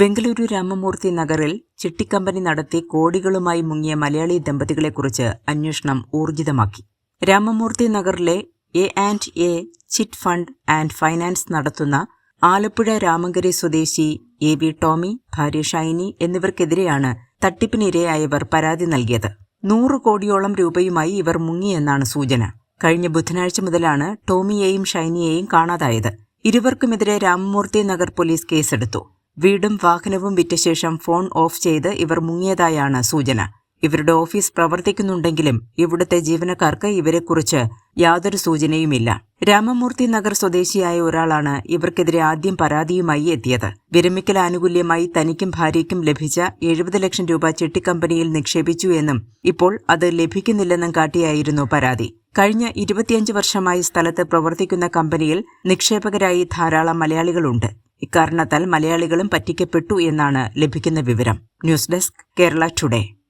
ബംഗളൂരു രാമമൂർത്തി നഗറിൽ ചിട്ടിക്കമ്പനി നടത്തി കോടികളുമായി മുങ്ങിയ മലയാളി ദമ്പതികളെക്കുറിച്ച് അന്വേഷണം ഊർജിതമാക്കി. രാമമൂർത്തി നഗറിലെ A and A chit fund and finance നടത്തുന്ന ആലപ്പുഴ രാമങ്കരി സ്വദേശി എ വി ടോമി ഭാര്യ ഷൈനി എന്നിവർക്കെതിരെയാണ് തട്ടിപ്പിനിരയായവർ പരാതി നൽകിയത്. നൂറ് കോടിയോളം രൂപയുമായി ഇവർ മുങ്ങിയെന്നാണ് സൂചന. കഴിഞ്ഞ ബുധനാഴ്ച മുതലാണ് ടോമിയെയും ഷൈനിയെയും കാണാതായത്. ഇരുവർക്കുമെതിരെ രാമമൂർത്തി നഗർ പോലീസ് കേസെടുത്തു. വീടും വാഹനവും വിറ്റ ശേഷം ഫോൺ ഓഫ് ചെയ്ത് ഇവർ മുങ്ങിയതായാണ് സൂചന. ഇവരുടെ ഓഫീസ് പ്രവർത്തിക്കുന്നുണ്ടെങ്കിലും ഇവിടുത്തെ ജീവനക്കാർക്ക് ഇവരെക്കുറിച്ച് യാതൊരു സൂചനയുമില്ല. രാമമൂർത്തി നഗർ സ്വദേശിയായ ഒരാളാണ് ഇവർക്കെതിരെ ആദ്യം പരാതിയുമായി എത്തിയത്. വിരമിക്കൽ ആനുകൂല്യമായി തനിക്കും ഭാര്യയ്ക്കും ലഭിച്ച എഴുപത് ലക്ഷം രൂപ ചിട്ടിക്കമ്പനിയിൽ നിക്ഷേപിച്ചു എന്നും ഇപ്പോൾ അത് ലഭിക്കുന്നില്ലെന്നും കാട്ടിയായിരുന്നു പരാതി. കഴിഞ്ഞ ഇരുപത്തിയഞ്ച് വർഷമായി സ്ഥലത്ത് പ്രവർത്തിക്കുന്ന കമ്പനിയിൽ നിക്ഷേപകരായി ധാരാളം മലയാളികളുണ്ട്. ഇക്കാരണത്താൽ മലയാളികളും പറ്റിക്കപ്പെട്ടു എന്നാണ് ലഭിക്കുന്ന വിവരം. News desk Kerala today.